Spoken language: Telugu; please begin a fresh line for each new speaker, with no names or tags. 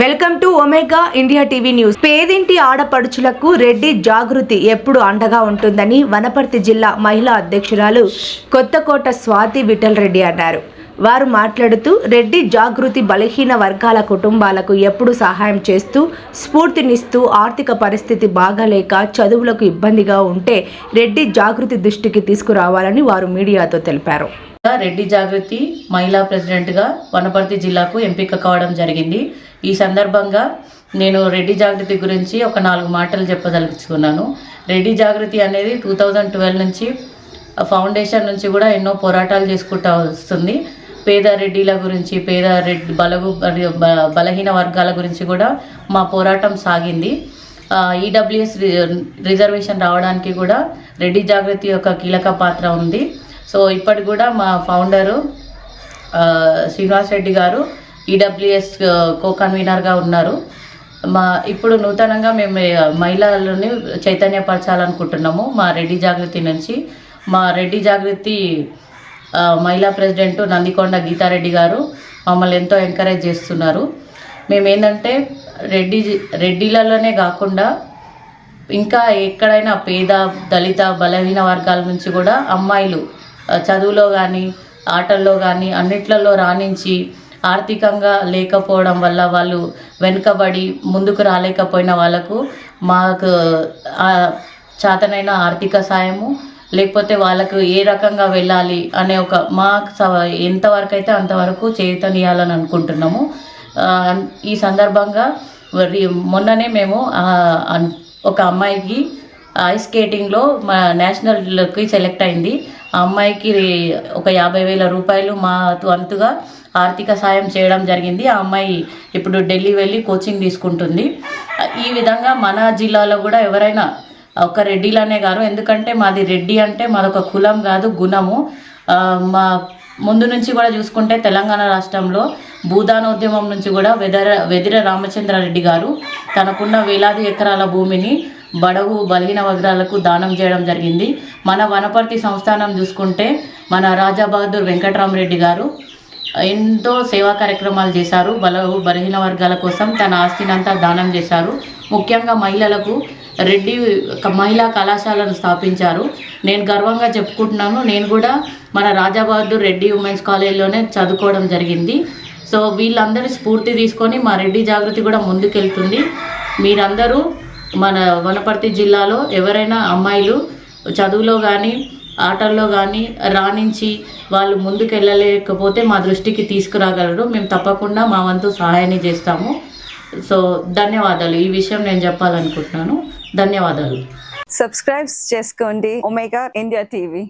Welcome to omega India TV news. పేదింటి ఆడపడుచులకు రెడ్డి జాగృతి ఎప్పుడు అండగా ఉంటుందని వనపర్తి జిల్లా మహిళా అధ్యక్షురాలు కొత్తకోట స్వాతి విఠల్ రెడ్డి అన్నారు. వారు మాట్లాడుతూ రెడ్డి జాగృతి బలహీన వర్గాల కుటుంబాలకు ఎప్పుడు సహాయం చేస్తూ స్ఫూర్తినిస్తూ ఆర్థిక పరిస్థితి బాగాలేక చదువులకు ఇబ్బందిగా ఉంటే రెడ్డి జాగృతి దృష్టికి తీసుకురావాలని వారు మీడియాతో తెలిపారు.
రెడ్డి జాగృతి మహిళా ప్రెసిడెంట్గా వనపర్తి జిల్లాకు ఎంపిక కావడం జరిగింది. ఈ సందర్భంగా నేను రెడ్డి జాగృతి గురించి ఒక నాలుగు మాటలు చెప్పదలుచుకున్నాను. రెడ్డి జాగృతి అనేది టూ థౌజండ్ ట్వెల్వ్ నుంచి ఫౌండేషన్ నుంచి కూడా ఎన్నో పోరాటాలు చేసుకుంటూ వస్తుంది. పేద రెడ్డిల గురించి పేద రెడ్డి బలగు బలహీన వర్గాల గురించి కూడా మా పోరాటం సాగింది. ఈడబ్ల్యూఎస్ రిజర్వేషన్ రావడానికి కూడా రెడ్డి జాగృతి యొక్క కీలక పాత్ర ఉంది. సో ఇప్పటి కూడా మా ఫౌండరు శ్రీనివాస్ రెడ్డి గారు ఈడబ్ల్యూఎస్ కో కన్వీనర్గా ఉన్నారు. మా ఇప్పుడు నూతనంగా మేము మహిళలని చైతన్యపరచాలనుకుంటున్నాము. మా రెడ్డి జాగృతి నుంచి మా రెడ్డి జాగృతి మహిళా ప్రెసిడెంట్ నందికొండ గీతారెడ్డి గారు మమ్మల్ని ఎంతో ఎంకరేజ్ చేస్తున్నారు. మేము ఏంటంటే రెడ్డి రెడ్డిలలోనే కాకుండా ఇంకా ఎక్కడైనా పేద దళిత బలహీన వర్గాల నుంచి కూడా అమ్మాయిలు చదువులో కానీ ఆటల్లో కానీ అన్నిట్లలో రాణించి ఆర్థికంగా లేకపోవడం వల్ల వాళ్ళు వెనుకబడి ముందుకు రాలేకపోయిన వాళ్ళకు మాకు ఆ ఆర్థిక సాయము లేకపోతే వాళ్ళకు ఏ రకంగా వెళ్ళాలి అనే ఒక మా ఎంతవరకు అయితే అంతవరకు చేతనియాలని అనుకుంటున్నాము. ఈ సందర్భంగా మొన్ననే మేము ఒక అమ్మాయికి ఐస్ స్కేటింగ్లో మా నేషనల్కి సెలెక్ట్ అయింది. ఆ అమ్మాయికి ఒక యాభై వేల రూపాయలు మా వంతుగా ఆర్థిక సాయం చేయడం జరిగింది. ఆ అమ్మాయి ఇప్పుడు ఢిల్లీ వెళ్ళి కోచింగ్ తీసుకుంటుంది. ఈ విధంగా మన జిల్లాలో కూడా ఎవరైనా ఒక రెడ్డిలనే గారు ఎందుకంటే మాది రెడ్డి అంటే మాదొక కులం కాదు గుణము. మా ముందు నుంచి కూడా చూసుకుంటే తెలంగాణ రాష్ట్రంలో భూదానోద్యమం నుంచి కూడా వెదర వెదిర రామచంద్రారెడ్డి గారు తనకున్న వేలాది ఎకరాల భూమిని బడవు బలహీన వజ్రాలకు దానం చేయడం జరిగింది. మన వనపర్తి సంస్థానం చూసుకుంటే మన రాజా బహదూర్ వెంకటరామరెడ్డి గారు ఎంతో సేవా కార్యక్రమాలు చేశారు. బలవు బలహీన వర్గాల కోసం తన ఆస్తినంతా దానం చేశారు. ముఖ్యంగా మహిళలకు రెడ్డి మహిళా కళాశాలను స్థాపించారు. నేను గర్వంగా చెప్పుకుంటున్నాను. నేను కూడా మన రాజా బహదూర్ రెడ్డి ఉమెన్స్ కాలేజీలోనే చదువుకోవడం జరిగింది. సో వీళ్ళందరి స్ఫూర్తి తీసుకొని మా రెడ్డి జాగృతి కూడా ముందుకెళ్తుంది. మీరందరూ మన వనపర్తి జిల్లాలో ఎవరైనా అమ్మాయిలు చదువులో కానీ ఆటల్లో కానీ రాణించి వాళ్ళు ముందుకు వెళ్ళలేకపోతే మా దృష్టికి తీసుకురాగలరు. మేము తప్పకుండా మా వంతు సహాయాన్ని చేస్తాము. సో ధన్యవాదాలు. ఈ విషయం నేను చెప్పాలనుకుంటున్నాను. ధన్యవాదాలు.
సబ్స్క్రైబ్ చేసుకోండి. Omega India TV